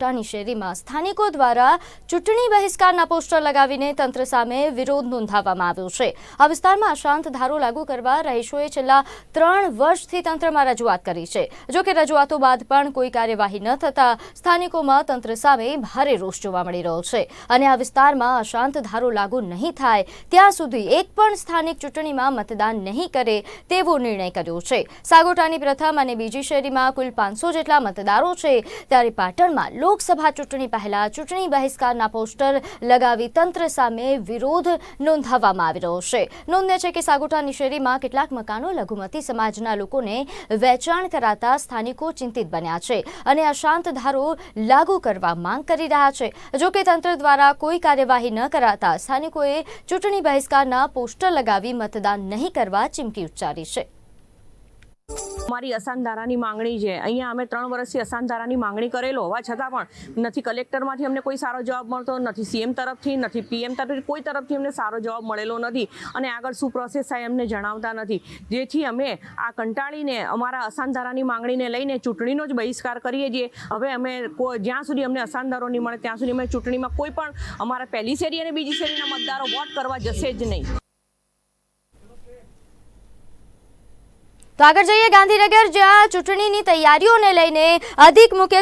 ટાની શેરીમાં સ્થાનિકો દ્વારા ચૂંટણી બહિષ્કારના પોસ્ટર લગાવીને તંત્ર સામે વિરોધ નોંધાવવામાં આવ્યો છે. આ વિસ્તારમાં અશાંત ધારો લાગુ કરવા રહીશોએ છેલ્લા ત્રણ વર્ષથી તંત્રમાં રજૂઆત કરી છે. જોકે રજૂઆતો બાદ પણ કોઈ કાર્યવાહી ન થતા સ્થાનિકોમાં તંત્ર સામે ભારે રોષ જોવા મળી રહ્યો છે. અને આ વિસ્તારમાં અશાંત ધારો લાગુ નહીં થાય, ત્યાં સુધી એક પણ સ્થાનિક ચૂંટણીમાં મતદાન નહીં કરે તેવો નિર્ણય કર્યો છે. સાગોટાની પ્રથમ અને બીજી શેરીમાં કુલ પાંચસો જેટલા મતદારો છે. ત્યારે પાટણમાં લોકસભા ચૂંટણી પહેલા ચૂંટણી બહિષ્કારના પોસ્ટર લગાવી તંત્ર સામે વિરોધ નોંધાવવામાં આવી રહ્યો છે. નોંધ્ય છે કે સાગોટાની શેરીમાં કેટલાક મકાનો લઘુમતી સમાજના લોકોને વેચાણ કરાતા સ્થાનિકો ચિંતિત બન્યા છે અને અશાંત ધારો લાગુ કરવા માંગ કરી રહ્યા છે. જો કે તંત્ર દ્વારા કોઈ કાર્યવાહી ન કરાતા સ્થાનિકોએ ચૂંટણી બહિષ્કારના પોસ્ટર લગાવી મતદાન નહીં કરવા ચીમકી ઉચ્ચારી છે. અમારી અસાનધારાની માંગણી છે. અહીંયા અમે ત્રણ વર્ષથી અસાન ધારાની માંગણી કરેલો હોવા છતાં પણ નથી કલેક્ટરમાંથી અમને કોઈ સારો જવાબ મળતો નથી, સીએમ તરફથી નથી, પીએમ તરફથી, કોઈ તરફથી અમને સારો જવાબ મળેલો નથી અને આગળ શું પ્રોસેસ થાય એમને જણાવતા નથી. જેથી અમે આ કંટાળીને અમારા અસાનધારાની માંગણીને લઈને ચૂંટણીનો જ બહિષ્કાર કરીએ છીએ. હવે અમે જ્યાં સુધી અમને અસાનધારો નહીં મળે, ત્યાં સુધી અમે ચૂંટણીમાં કોઈ પણ અમારા પહેલી શેરી અને બીજી શેરીના મતદારો વોટ કરવા જશે જ નહીં. તો આગળ જઈએ ગાંધીનગર જ્યાં ચૂંટણીની તૈયારીઓને લઈને અધિક મુખ્ય